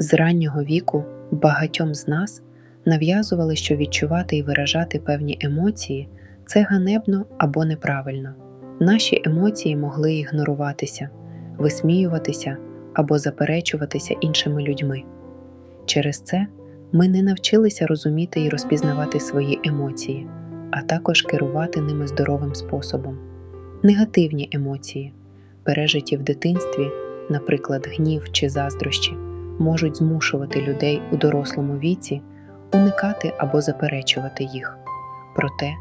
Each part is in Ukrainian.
З раннього віку багатьом з нас нав'язували, що відчувати і виражати певні емоції це ганебно або неправильно. Наші емоції могли ігноруватися, висміюватися або заперечуватися іншими людьми. Через це ми не навчилися розуміти і розпізнавати свої емоції, а також керувати ними здоровим способом. Негативні емоції, пережиті в дитинстві, наприклад, гнів чи заздрощі, можуть змушувати людей у дорослому віці уникати або заперечувати їх. Проте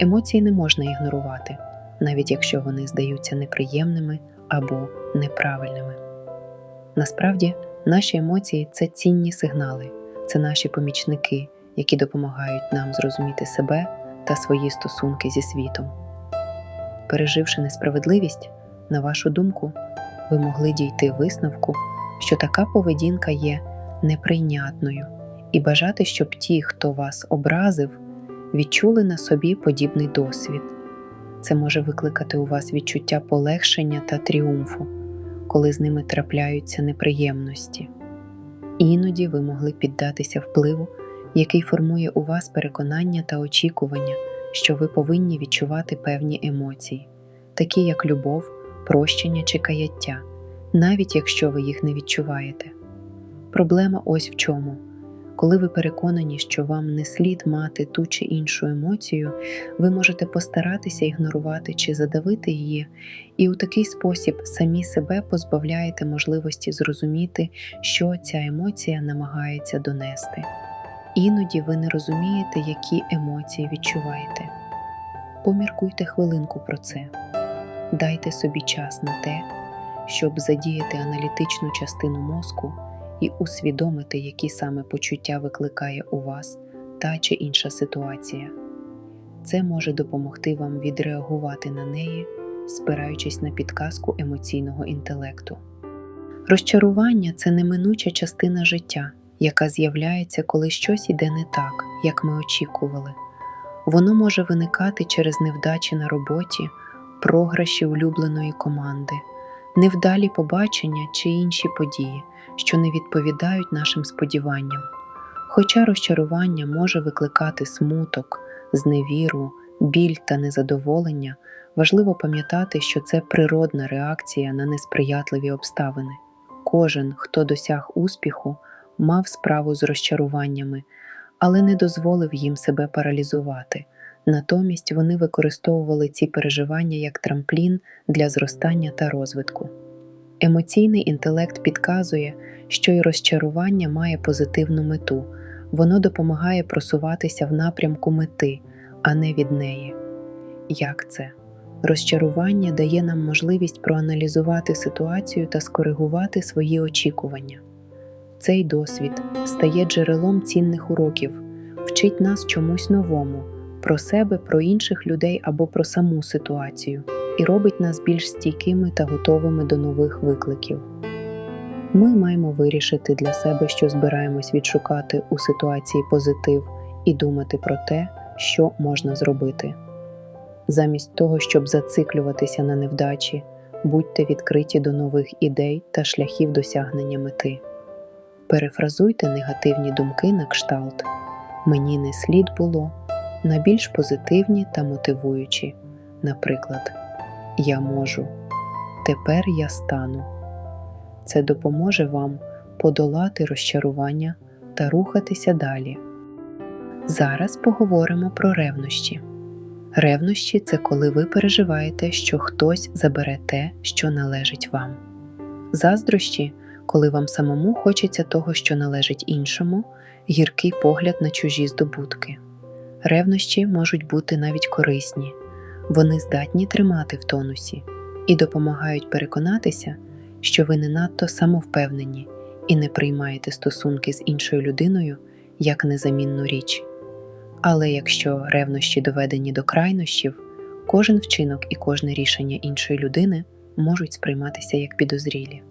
емоції не можна ігнорувати, навіть якщо вони здаються неприємними або неправильними. Насправді, наші емоції це цінні сигнали, це наші помічники, які допомагають нам зрозуміти себе та свої стосунки зі світом. Переживши несправедливість, на вашу думку, ви могли дійти висновку, що така поведінка є неприйнятною, і бажати, щоб ті, хто вас образив, відчули на собі подібний досвід. Це може викликати у вас відчуття полегшення та тріумфу, коли з ними трапляються неприємності. Іноді ви могли піддатися впливу, який формує у вас переконання та очікування, що ви повинні відчувати певні емоції, такі як любов, прощення чи каяття, навіть якщо ви їх не відчуваєте. Проблема ось в чому. Коли ви переконані, що вам не слід мати ту чи іншу емоцію, ви можете постаратися ігнорувати чи задавити її, і у такий спосіб самі себе позбавляєте можливості зрозуміти, що ця емоція намагається донести. Іноді ви не розумієте, які емоції відчуваєте. Поміркуйте хвилинку про це, дайте собі час на те, щоб задіяти аналітичну частину мозку і усвідомити, які саме почуття викликає у вас та чи інша ситуація. Це може допомогти вам відреагувати на неї, спираючись на підказку емоційного інтелекту. Розчарування це неминуча частина життя, яка з'являється, коли щось іде не так, як ми очікували. Воно може виникати через невдачі на роботі, програші улюбленої команди, невдалі побачення чи інші події, що не відповідають нашим сподіванням. Хоча розчарування може викликати смуток, зневіру, біль та незадоволення, важливо пам'ятати, що це природна реакція на несприятливі обставини. Кожен, хто досяг успіху, мав справу з розчаруваннями, але не дозволив їм себе паралізувати. Натомість вони використовували ці переживання як трамплін для зростання та розвитку. Емоційний інтелект підказує, що і розчарування має позитивну мету, воно допомагає просуватися в напрямку мети, а не від неї. Як це? Розчарування дає нам можливість проаналізувати ситуацію та скоригувати свої очікування. Цей досвід стає джерелом цінних уроків, вчить нас чомусь новому про себе, про інших людей або про саму ситуацію і робить нас більш стійкими та готовими до нових викликів. Ми маємо вирішити для себе, що збираємось відшукати у ситуації позитив і думати про те, що можна зробити. Замість того, щоб зациклюватися на невдачі, будьте відкриті до нових ідей та шляхів досягнення мети. Перефразуйте негативні думки на кшталт Мені не слід було на більш позитивні та мотивуючі, наприклад, Я можу, тепер я стану. Це допоможе вам подолати розчарування та рухатися далі. Зараз поговоримо про ревнощі. Ревнощі це коли ви переживаєте, що хтось забере те, що належить вам. Заздрощі, коли вам самому хочеться того, що належить іншому, гіркий погляд на чужі здобутки. Ревнощі можуть бути навіть корисні, вони здатні тримати в тонусі і допомагають переконатися, що ви не надто самовпевнені і не приймаєте стосунки з іншою людиною як незамінну річ. Але якщо ревнощі доведені до крайнощів, кожен вчинок і кожне рішення іншої людини можуть сприйматися як підозрілі.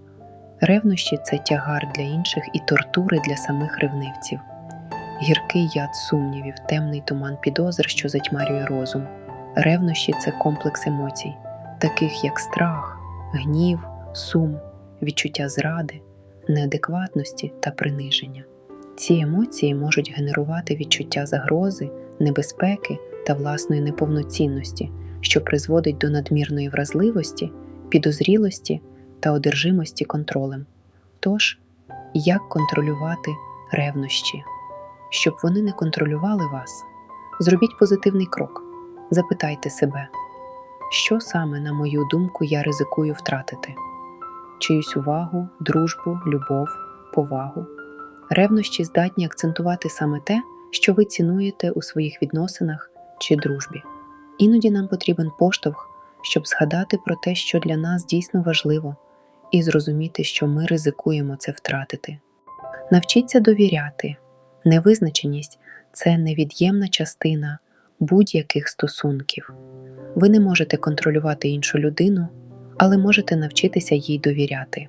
Ревнощі це тягар для інших і тортури для самих ревнивців, гіркий яд сумнівів, темний туман підозр, що затьмарює розум. Ревнощі це комплекс емоцій, таких як страх, гнів, сум, відчуття зради, неадекватності та приниження. Ці емоції можуть генерувати відчуття загрози, небезпеки та власної неповноцінності, що призводить до надмірної вразливості, підозрілості та одержимості контролем. Тож, як контролювати ревнощі? Щоб вони не контролювали вас, зробіть позитивний крок. Запитайте себе, що саме, на мою думку, я ризикую втратити? Чиюсь увагу, дружбу, любов, повагу. Ревнощі здатні акцентувати саме те, що ви цінуєте у своїх відносинах чи дружбі. Іноді нам потрібен поштовх, щоб згадати про те, що для нас дійсно важливо, і зрозуміти, що ми ризикуємо це втратити. Навчіться довіряти. Невизначеність це невід'ємна частина будь-яких стосунків. Ви не можете контролювати іншу людину, але можете навчитися їй довіряти.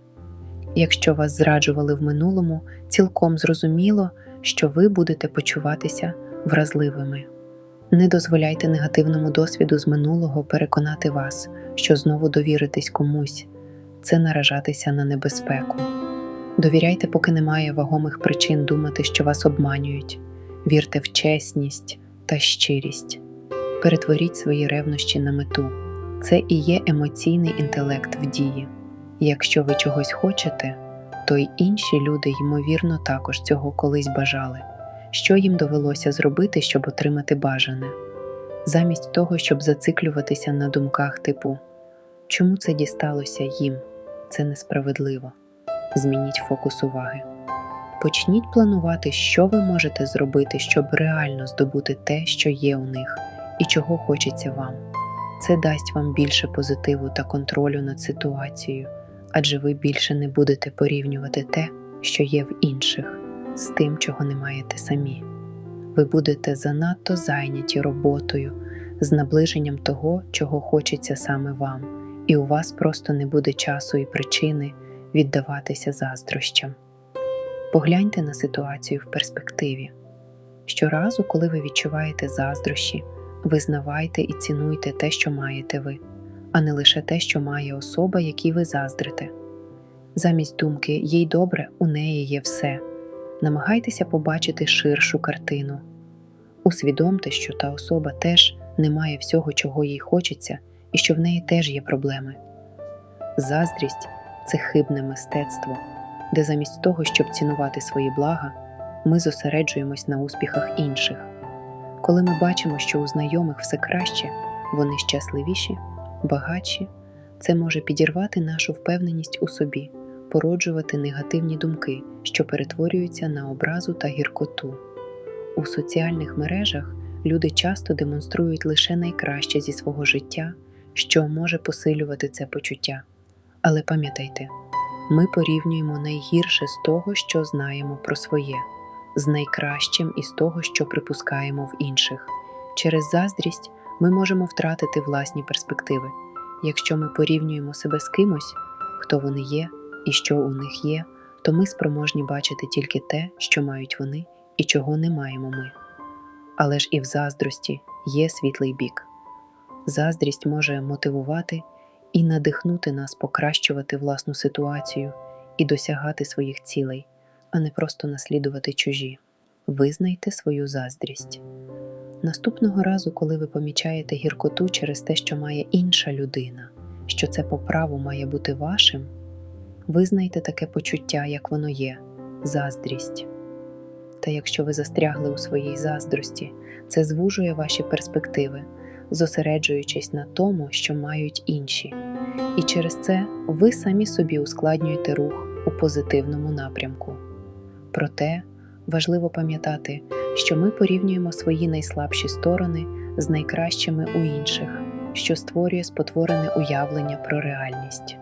Якщо вас зраджували в минулому, цілком зрозуміло, що ви будете почуватися вразливими. Не дозволяйте негативному досвіду з минулого переконати вас, що знову довіритись комусь це наражатися на небезпеку. Довіряйте, поки немає вагомих причин думати, що вас обманюють. Вірте в чесність та щирість. Перетворіть свої ревнощі на мету. Це і є емоційний інтелект в дії. Якщо ви чогось хочете, то й інші люди, ймовірно, також цього колись бажали. Що їм довелося зробити, щоб отримати бажане? Замість того, щоб зациклюватися на думках типу чому це дісталося їм? Це несправедливо. Змініть фокус уваги. Почніть планувати, що ви можете зробити, щоб реально здобути те, що є у них, і чого хочеться вам. Це дасть вам більше позитиву та контролю над ситуацією, адже ви більше не будете порівнювати те, що є в інших, з тим, чого не маєте самі. Ви будете занадто зайняті роботою, з наближенням того, чого хочеться саме вам, і у вас просто не буде часу і причини віддаватися заздрощам. Погляньте на ситуацію в перспективі. Щоразу, коли ви відчуваєте заздрощі, визнавайте і цінуйте те, що маєте ви, а не лише те, що має особа, якій ви заздрите. Замість думки їй добре, у неї є все. Намагайтеся побачити ширшу картину. Усвідомте, що та особа теж не має всього, чого їй хочеться, і що в неї теж є проблеми. Заздрість це хибне мистецтво, де замість того, щоб цінувати свої блага, ми зосереджуємось на успіхах інших. Коли ми бачимо, що у знайомих все краще, вони щасливіші, багатші, це може підірвати нашу впевненість у собі, породжувати негативні думки, що перетворюються на образу та гіркоту. У соціальних мережах люди часто демонструють лише найкраще зі свого життя, що може посилювати це почуття. Але пам'ятайте, ми порівнюємо найгірше з того, що знаємо про своє, з найкращим із того, що припускаємо в інших. Через заздрість ми можемо втратити власні перспективи. Якщо ми порівнюємо себе з кимось, хто вони є і що у них є, то ми спроможні бачити тільки те, що мають вони і чого не маємо ми. Але ж і в заздрості є світлий бік. Заздрість може мотивувати і надихнути нас покращувати власну ситуацію і досягати своїх цілей, а не просто наслідувати чужі. Визнайте свою заздрість. Наступного разу, коли ви помічаєте гіркоту через те, що має інша людина, що це по праву має бути вашим, визнайте таке почуття, як воно є заздрість. Та якщо ви застрягли у своїй заздрості, це звужує ваші перспективи, зосереджуючись на тому, що мають інші, і через це ви самі собі ускладнюєте рух у позитивному напрямку. Проте важливо пам'ятати, що ми порівнюємо свої найслабші сторони з найкращими у інших, що створює спотворене уявлення про реальність.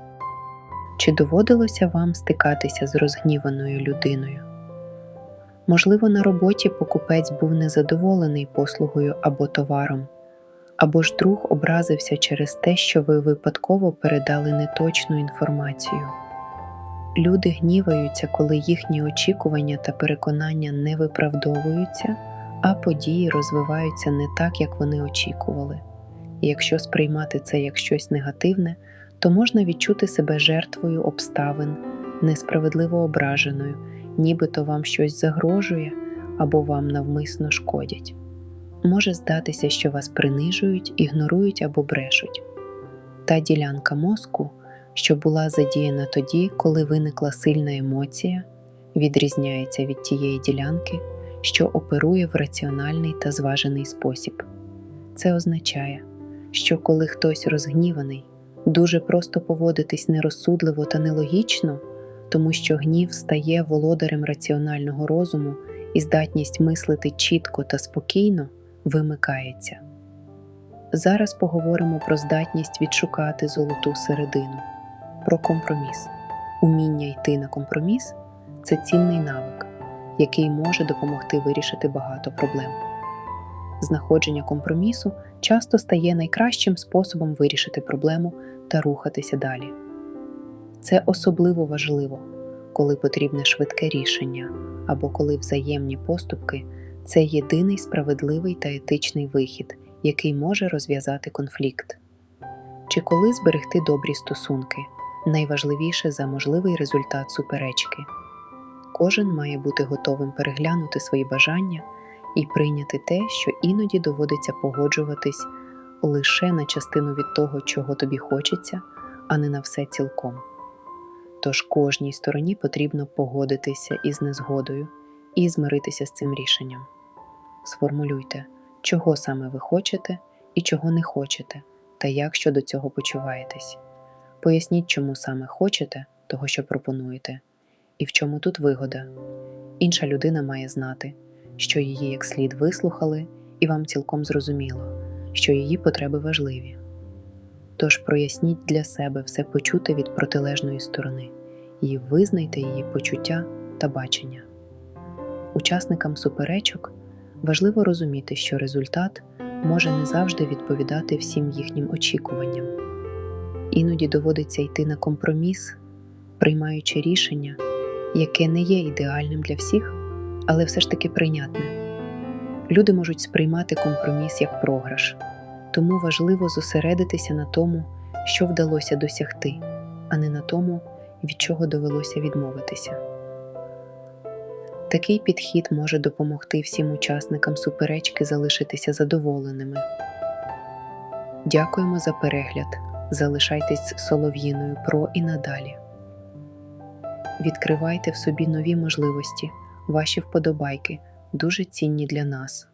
Чи доводилося вам стикатися з розгніваною людиною? Можливо, на роботі покупець був незадоволений послугою або товаром, або ж друг образився через те, що ви випадково передали неточну інформацію. Люди гніваються, коли їхні очікування та переконання не виправдовуються, а події розвиваються не так, як вони очікували. Якщо сприймати це як щось негативне, то можна відчути себе жертвою обставин несправедливо ображеною, нібито вам щось загрожує або вам навмисно шкодять. Може здатися, що вас принижують, ігнорують або брешуть. Та ділянка мозку, що була задіяна тоді, коли виникла сильна емоція, відрізняється від тієї ділянки, що оперує в раціональний та зважений спосіб. Це означає, що коли хтось розгніваний, дуже просто поводитись нерозсудливо та нелогічно, тому що гнів стає володарем раціонального розуму і здатність мислити чітко та спокійно вимикається. Зараз поговоримо про здатність відшукати золоту середину, про компроміс. Уміння йти на компроміс це цінний навик, який може допомогти вирішити багато проблем. Знаходження компромісу часто стає найкращим способом вирішити проблему та рухатися далі. Це особливо важливо, коли потрібне швидке рішення або коли взаємні поступки це єдиний справедливий та етичний вихід, який може розв'язати конфлікт. Чи коли зберегти добрі стосунки найважливіше за можливий результат суперечки. Кожен має бути готовим переглянути свої бажання і прийняти те, що іноді доводиться погоджуватись лише на частину від того, чого тобі хочеться, а не на все цілком. Тож кожній стороні потрібно погодитися із незгодою і змиритися з цим рішенням. Сформулюйте, чого саме ви хочете і чого не хочете, та як щодо цього почуваєтесь. Поясніть, чому саме хочете того, що пропонуєте, і в чому тут вигода. Інша людина має знати, що її як слід вислухали, і вам цілком зрозуміло, що її потреби важливі. Тож проясніть для себе все почуте від протилежної сторони і визнайте її почуття та бачення. Учасникам суперечок важливо розуміти, що результат може не завжди відповідати всім їхнім очікуванням. Іноді доводиться йти на компроміс, приймаючи рішення, яке не є ідеальним для всіх, але все ж таки прийнятне. Люди можуть сприймати компроміс як програш, тому важливо зосередитися на тому, що вдалося досягти, а не на тому, від чого довелося відмовитися. Такий підхід може допомогти всім учасникам суперечки залишитися задоволеними. Дякуємо за перегляд. Залишайтесь солов'їною про і надалі. Відкривайте в собі нові можливості, ваші вподобайки дуже цінні для нас.